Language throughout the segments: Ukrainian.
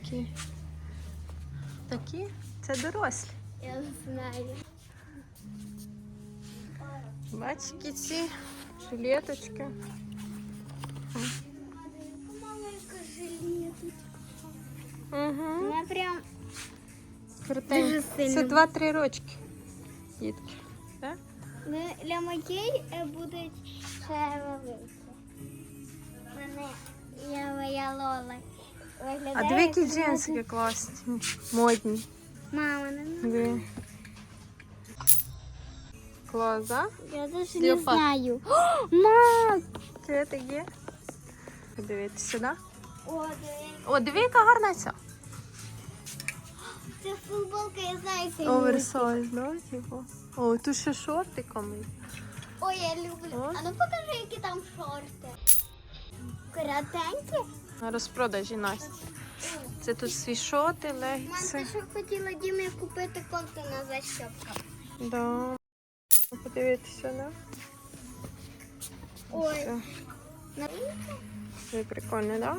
які. Такі? Це дорослі. Я знаю. Бачите ці жилеточки. Угу. Вона прям крутенька. Це 2-3 рочки. Дітки. Ну, для моєї будуть ще великі. Мене я моя лола. А диви, які джинсики класні. Модні. Мама, не. Диви. Клас, да? Я даже Леопард. не знаю. О, мам! Це ти є? Подивіться сюди. О, диви. О, диви, яка гарна ця. Це футболка, я знаю, це Оверсайз, да, типу. О, тут ще шортиками. Ой, я люблю. О. А ну покажи, які там шорти. Коротенькі. На розпродажі Насті. Це тут свішоти, ти що хотіла Дімі купити кофту на защіпках? Да. Подивіться, да? Ой. Це прикольно, да?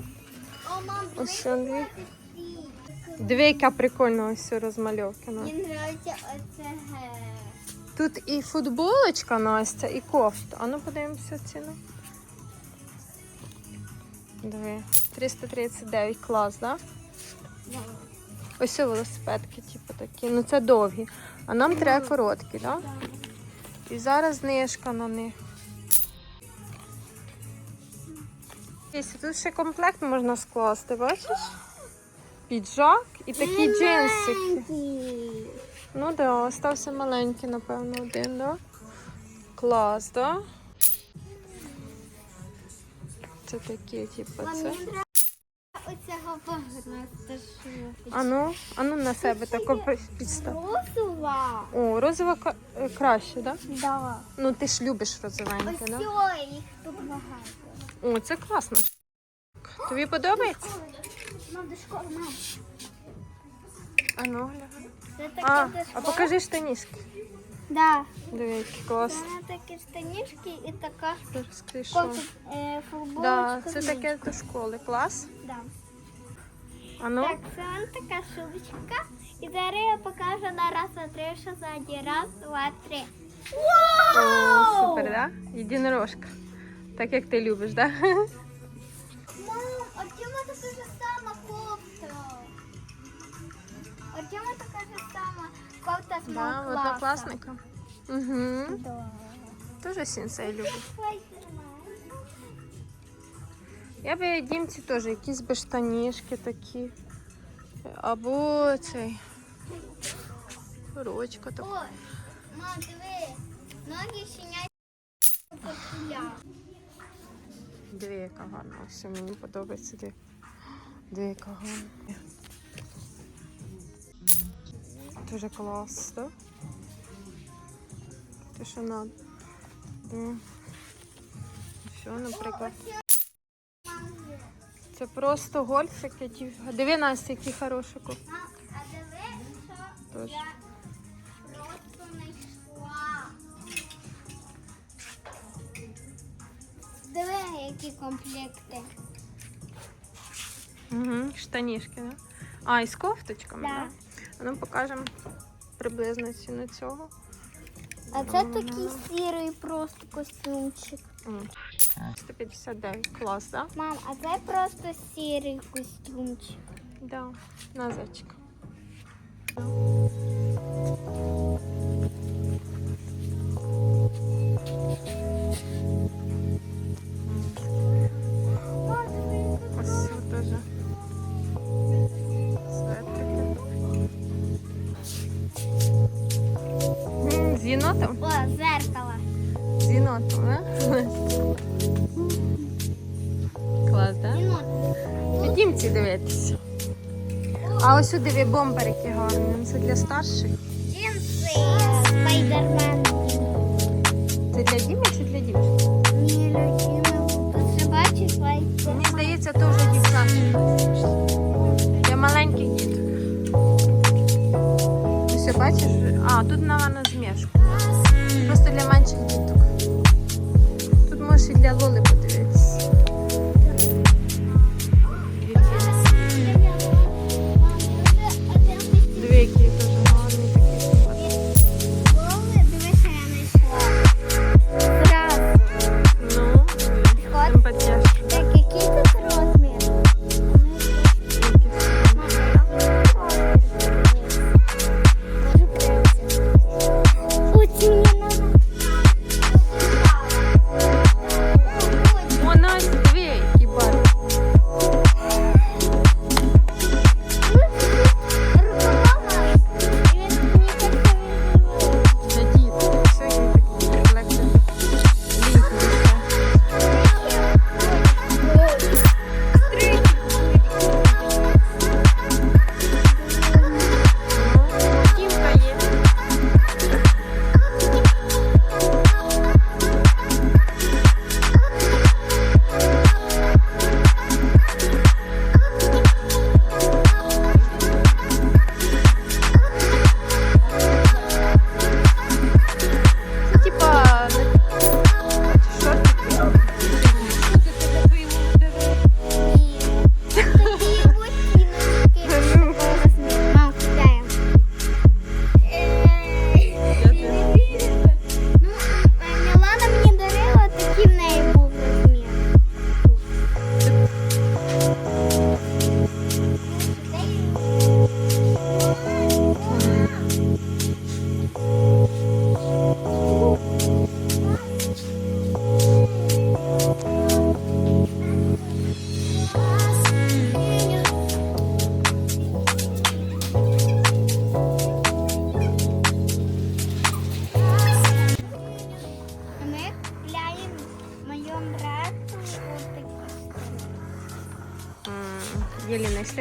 О, мам, Ось сюди. які яка прикольна ось ця розмальовка. ну. Мені подобається оце. Тут і футболочка Настя, і кофта. А ну подивимося ціну. Диви. 339 клас, да? Да. Ось велосипедки, типу такі. Ну це довгі. А нам треба короткі, да? І зараз знижка на них. Тут ще комплект можна скласти, бачиш? Піджак і такі джинсики. Ну так, да, остався маленький, напевно, один, да? Клас, да? Це такі, типу, це. Оцього погнати шубочку. А ну, а ну на себе тако підстав. Розова. О, розова е, краще, да? Да. Ну ти ж любиш розовеньке, Ось да? цього їх тут багато. О, це класно. Тобі подобається? Мам, до школи, мам. А ну. Це таке А, до а школи? покажи штанішки. Да. Диви, які класні. Це такі штанішки і така Розкажи, що. кофта, е, футболочка. Да, це з таке до школи. Клас. Да. А ну. Так, це вон така шубочка. І зараз я покажу на раз, два, три, що ззаді. Раз, два, три. О, супер, да? Єдинорожка. Так як ти любиш, да? Мам, а Тьома така ж сама кофта. А Тьома така кофта з Да, мого класу. однокласника. Угу. Да. Тоже сенсей любить. Я би дімці теж якісь би штанішки такі. Або цей. Ручка така. Мам, диви, ноги щенять я. Диви, яка гарна. Все, мені подобається. Диви, Диви яка гарна. Дуже клас, так? Те, що надо. Все, наприклад. Це просто гольфики. ті- Диви, Настя, які хороші ку- а диви, що я просто знайшла. Диви, які комплекти. Угу, штанішки, да? А, і з кофточками, Да. да? Ну покажемо приблизно ціну цього. А це такий сірий просто костюмчик. М, 159 клас, да? Мам, а це просто сірий костюмчик. Да, на зайчик. Ходімці дивитися. А ось сюди бомберики гарні. Це для старших. Джинси спайдермен. Це для Діми чи для дівчинки? Ні, людина. Тут же бачиш лайки. Мені здається, то вже дівчата. Для маленьких діток. Ось бачиш? А, тут навана змішку. Просто для менших діток. Тут можеш і для Лоли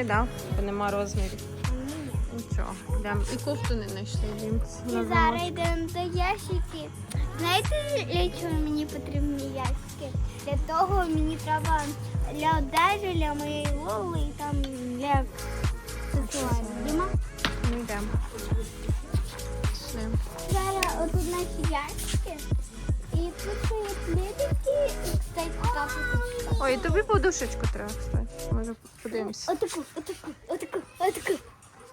знайшли, да? Бо нема розмірів. Нічого. Йдемо. І кофту не знайшли. І зараз йдемо до ящиків. Знаєте, для чого мені потрібні ящики? Для того мені треба для одежі, для моєї лоли і там для. Діма? Ми йдемо. Зараз отут наші ящики. Ой, тобі подушечку треба, кстати. Може подивимося. Отаку, отаку, отаку, отаку.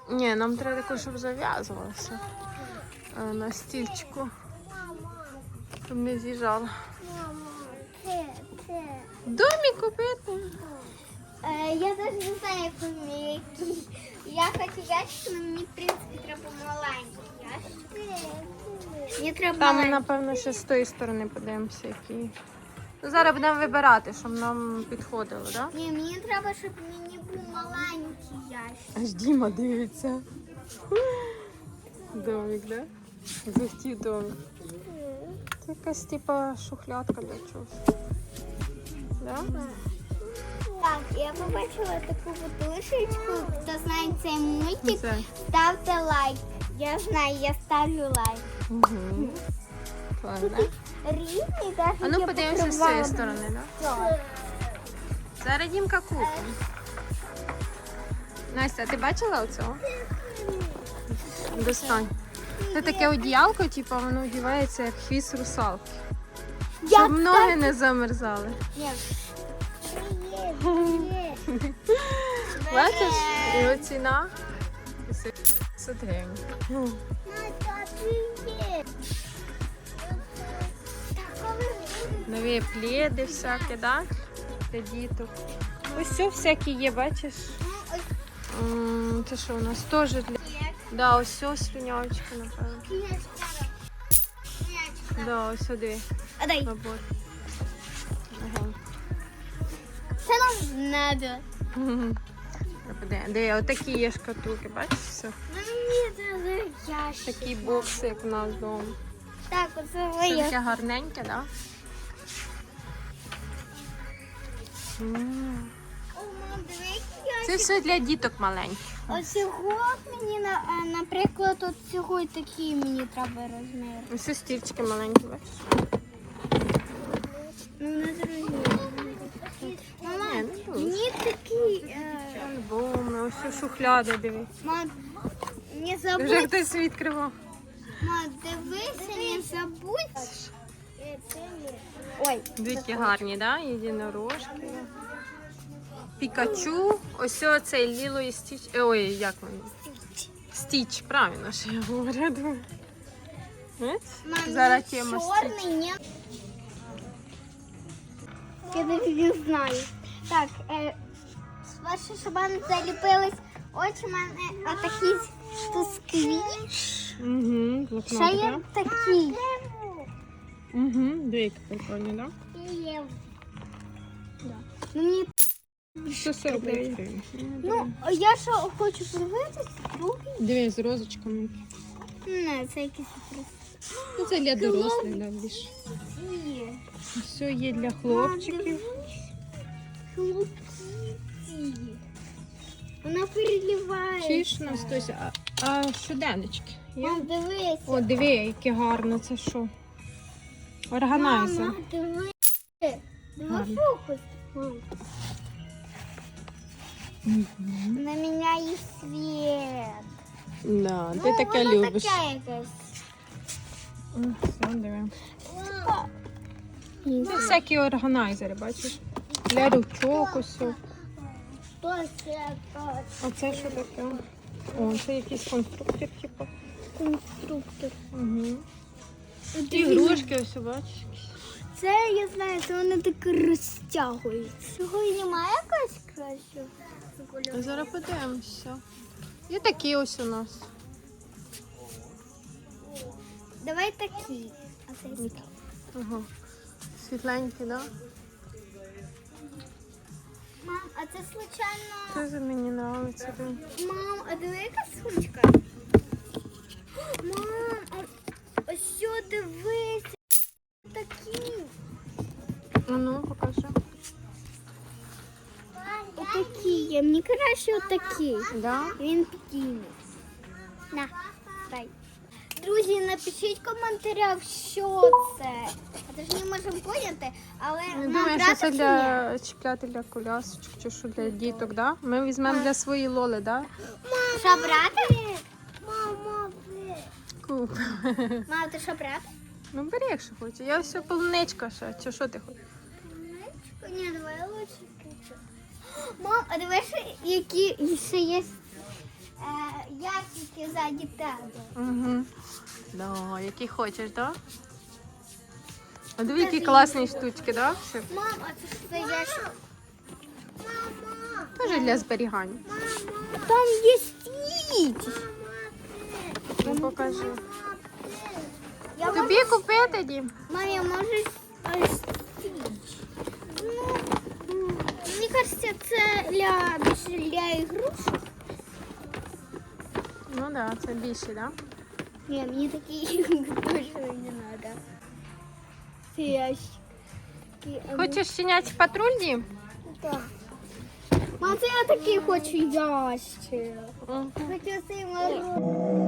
Ні, нам треба таке, щоб зав'язувалося. Е, На стільчику. Щоб не це. Домі купити. Е, я навіть не знаю, як вони які. Я хочу ящик, але мені, в принципі, треба маленький ящик. Мені треба Там, напевно, ще з тої сторони подивимося, які. Ну, зараз будемо вибирати, щоб нам підходило, так? Да? Ні, мені треба, щоб мені був маленький ящик. Аж Діма дивиться. Домик, да? Захотів домик. Це якась типа шухлядка для чогось. Да? Так, я побачила таку подушечку. Хто знає цей мультик, Це. ставте лайк. Я знаю, я ставлю лайк. Угу. Клас, да? Різні, так? А ну подивимося з цієї сторони, да? Так. Зараз Дімка купить. Настя, ти бачила оцього? Достань. Це таке одіялко, типу, воно одягається як хвіст русалки. Щоб ноги не замерзали. Ні. Бачиш? Його ціна 50 Нові пледи всякі, да? Для діток. Ось все всякі є, бачиш? М, Це що у нас теж для. Да, ось все слюнявочка, напевно. Да, ось сюди А дай. набор. Ага. Це нам надо. Де, де отакі є шкатулки, бачиш все? Ящик. Такі бокси, як у нас вдома. Так, оце Це моє. таке гарненьке, так? О, мам, диви, який Це все для діток маленьких. Оцього мені, на- наприклад, от цього і такі мені треба розмір. Ось стільчики маленькі, бачиш? Ну, не зрозуміло. Мама, мені такі... Е, Альбоми, ось шухляди, диви. мам, не Вже забудь, хтось відкривав. мам, дивися, не забудь. Ой, Дві гарні, да? Єдинорожки. Пікачу. Ось цей Ліло і Стіч. е, Ой, як він? Стіч, правильно, що я говорю. Бачиш? мам, Зараз тема Стіч. чорний, ні. Я не знаю. Так, е, спершу, щоб заліпились, очі в мене отакі тут сквіш. Угу, Ще є такі. Угу, двійки прикольні, так? Ну, мені, 149 гривень. ну, я ще хочу подивитися, другий. Дві з розочками. Не, це якийсь просто. Ну, це для дорослих, да, більше. Є. Все є для хлопчиків. Хлопці. Вона переливає. Чиш на. А, а щоденнички? Є? Мам, дивися. О, диви, яке гарно, це що? Органайзер. Мама, диви. Диви Гарно. фокус. Мам. Вона міняє світ. Да, ти Ну, таке любиш. таке якесь. Ну, всякі органайзери, бачиш? Для ручок так? А це що таке? О, це якийсь конструктор, типу. Конструктор. Угу. Ігрушки ось, бачиш. Це я знаю, це вони так розтягуються. Сьогодні немає якось краще? Зараз подивимося. І такі ось у нас. Давай такі. А це Які? Ага. Світленькі, да? Мам, а це случайно. Це за мені нравиться. да. Мам, а диви яка сумочка? Мам, а ось що дивися. Такі. А ну, покажи. Отакі є. Мені краще отакі. Да? Він підійний. На, дай. Друзі, напишіть в коментарях, що це. А то ж не можемо поняти, але Не нам думаю, що брати це чи ні? для чіпляти для колясочок чи що для діток, да? Ми візьмемо для своєї лоли, да? Що брати? Мама, Куп. Мама, ти що брати? Ну бери, якщо хочеш. Я все полуничка ще. Чи що ти хочеш? Ні, давай лучше кучу. Мам, а дивись, які ще є е, ящики ззаді тебе. Угу. Да, які хочеш, да? А диви, які класні штучки, да? Все. Мам, а це що за ящик? Мама, Теж для зберігання. там є стіч. Ну покажи. Я Тобі купити, Дім? Мамі, може ось стіч? Ну, мені кажеться, це для, для ігрушок. Ну так, да, це більше, да? Ні, мені такі точно не треба. Це ящик. Такі, а ну, Хочеш щенячий патруль, Дім? Так. Мам, це я такий хочу ящик. Мгм. Хочу цей мороз.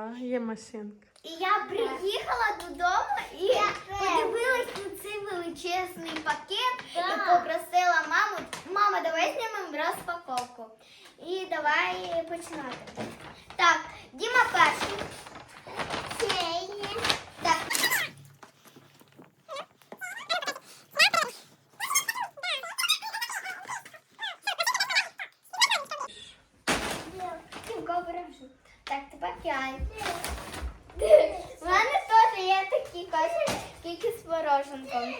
Да, є машинка. І я приїхала додому і подивилась на цей величезний пакет і попросила маму, мама, давай знімемо розпаковку. І давай починати. Так, Діма перший. Так. Дімка, обережно. Так, тепер я. У мене теж є такі кошик, тільки з мороженком.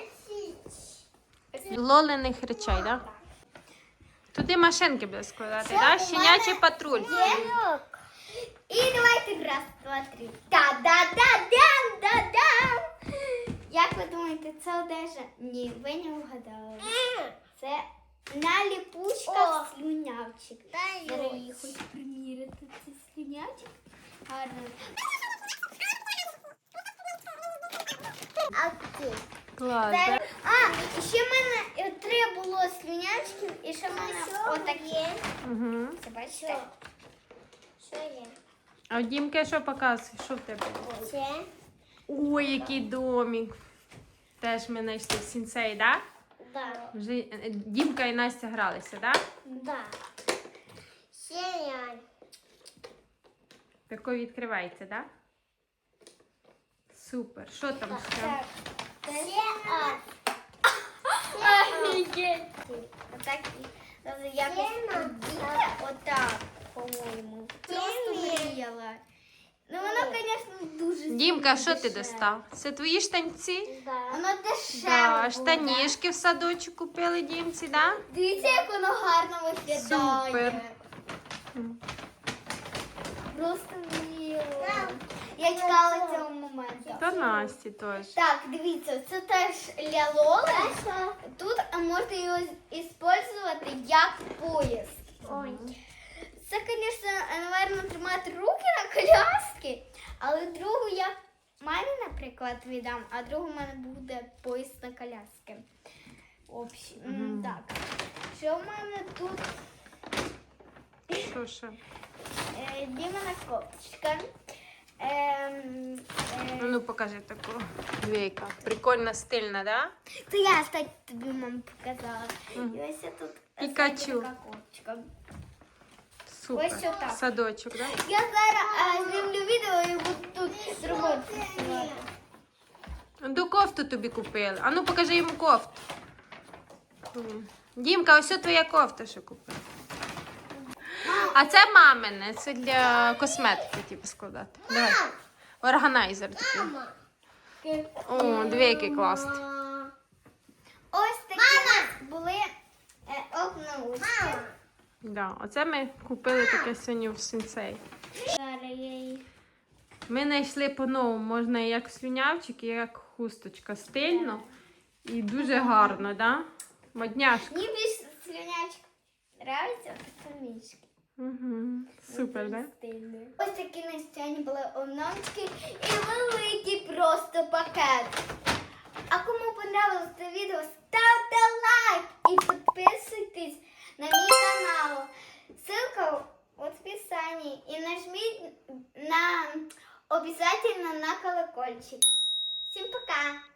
Лолиних речей, так? Да? Туди машинки буде складати, Що, да? Щенячий мене патруль. Є? І давайте раз, два, три. Та-да-да-дам, да-дам. Як ви думаєте, це одежа? Ні, ви не вгадали. Це на ліпучках слюнявчик. Зараз її хоч приміряти цей слюнявчик. Гарно. Клас, Зараз- да? А, і ще в мене три було слюнявчиків, і ще в мене отакі. Угу. Це бачите? Що є? А в Дімки що показує? Що в тебе? Це Ой, який домик. Теж ми знайшли в сінцей, так? да. Да? Вже е, Дімка і Настя гралися, так? Да? Да. Ще є. Тако відкривається, так? Да? Супер. Що там ще? Так. Ще а. Офігеть. Отак. і- Якось Отак, по-моєму. Просто мріяла. Ну воно, звісно, дуже Дімка, що ти достав? Це твої штанці? Да. Воно дешеве. Да, штанішки в садочку купили Дімці, так? да? Дивіться, як воно гарно виглядає. Супер. Просто мріяла. Я чекала цього моменту. Та Насті теж. Так, дивіться, це теж для Лоли. Тут можна його використовувати як пояс. Ой. Це, звісно, напевно, тримати руки на коляски, але другу я мамі, наприклад, віддам, а другу в мене буде пояс на коляски. Общі. Мгм. Так. Що в мене тут? Що ще? Е, Дімана копточка. Ем, е, Ну, покажи таку. Двійка. Прикольна, стильна, да? Це я кстати, тобі мамі показала. Мгм. Ось я тут копточка. Супер. Ось отак. Садочок, да? Я зараз а, знімлю відео і буду тут з роботи знімати. До кофту тобі купили. А ну покажи йому кофту. М. Дімка, ось от твоя кофта, що купила. А це мамине, це для косметики, типу, складати. Давай. Органайзер такий. О, дві які класні. Ось такі нас були е, окнаушки. Да, оце ми купили таке сьогодні в сенсей. Ми знайшли по-новому, можна як слюнявчик, і як хусточка. Стильно і дуже гарно, да? Модняшка. Мені більш слюнячка нравиться, це мішки. Супер, да? Ось такі на сцені були овномчики і великий просто пакет. А кому понравилось це відео, ставте лайк і підписуйтесь на мій канал. Ссылка в описании. І нажміть на обязательно на колокольчик. Всім пока!